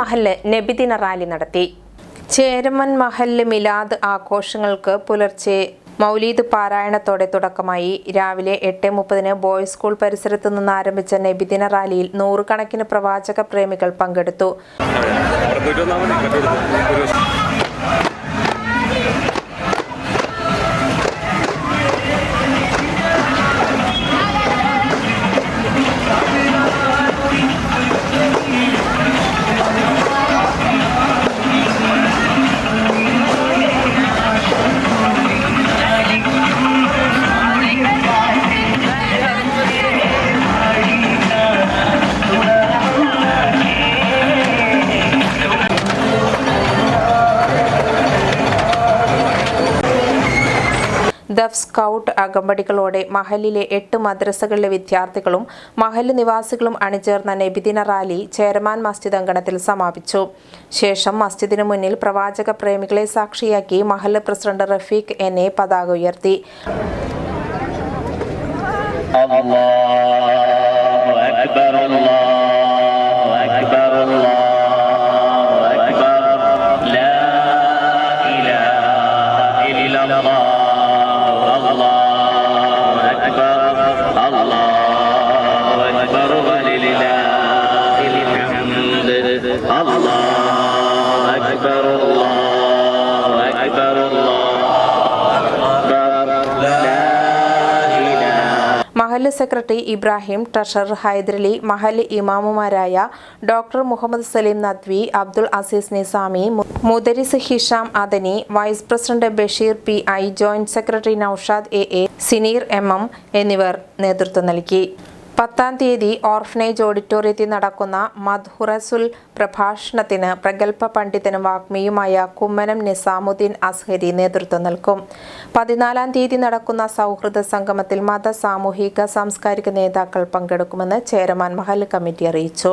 മഹല്ല് നബിദിന റാലി നടത്തി. ചേരമൻ മഹല്ല് മിലാദ് ആഘോഷങ്ങൾക്ക് പുലർച്ചെ മൗലീദ് പാരായണത്തോടെ തുടക്കമായി. രാവിലെ എട്ട് മുപ്പതിന് ബോയ്സ് സ്കൂൾ പരിസരത്ത് നിന്ന് ആരംഭിച്ച നബിദിന റാലിയിൽ നൂറുകണക്കിന് പ്രവാചക പ്രേമികൾ പങ്കെടുത്തു. ദഫ് സ്കൗട്ട് അകമ്പടികളോടെ മഹലിലെ എട്ട് മദ്രസകളിലെ വിദ്യാർത്ഥികളും മഹല് നിവാസികളും അണിചേർന്ന നബിദിന റാലി ചേരമാൻ മസ്ജിദ് അങ്കണത്തിൽ സമാപിച്ചു ശേഷം മസ്ജിദിനു മുന്നിൽ പ്രവാചക പ്രേമികളെ സാക്ഷിയാക്കി മഹല്ല് പ്രസിഡന്റ് റഫീഖ് എൻ എ പതാക ഉയർത്തി الله أكبر الله أكبر الله أكبر لا إله إلا الله الله الله أكبر الله أكبر الله أكبر لا إله മഹല്ല് സെക്രട്ടറി ഇബ്രാഹിം ട്രഷറർ ഹൈദരലി മഹല്ല് ഇമാമുമാരായ ഡോക്ടർ മുഹമ്മദ് സലീം നദ്വി അബ്ദുൾ അസീസ് നിസാമി മു- മുദരിസ് Hisham Adani vice president Basheer P I joint secretary Noushad A A Sineer M M എന്നിവർ നേതൃത്വം നൽകി പത്താം തീയതി ഓർഫനേജ് ഓഡിറ്റോറിയത്തിൽ നടക്കുന്ന മധുറസുൽ പ്രഭാഷണത്തിന് പ്രഗത്ഭ പണ്ഡിതനും വാഗ്മിയുമായ കുമ്മനം നിസാമുദ്ദീൻ അസ്ഹരി നേതൃത്വം നൽകും. പതിനാലാം തീയതി നടക്കുന്ന സൗഹൃദ സംഗമത്തിൽ മത സാമൂഹിക സാംസ്കാരിക നേതാക്കൾ പങ്കെടുക്കുമെന്ന് ചേരമാൻ മഹൽ കമ്മിറ്റി അറിയിച്ചു.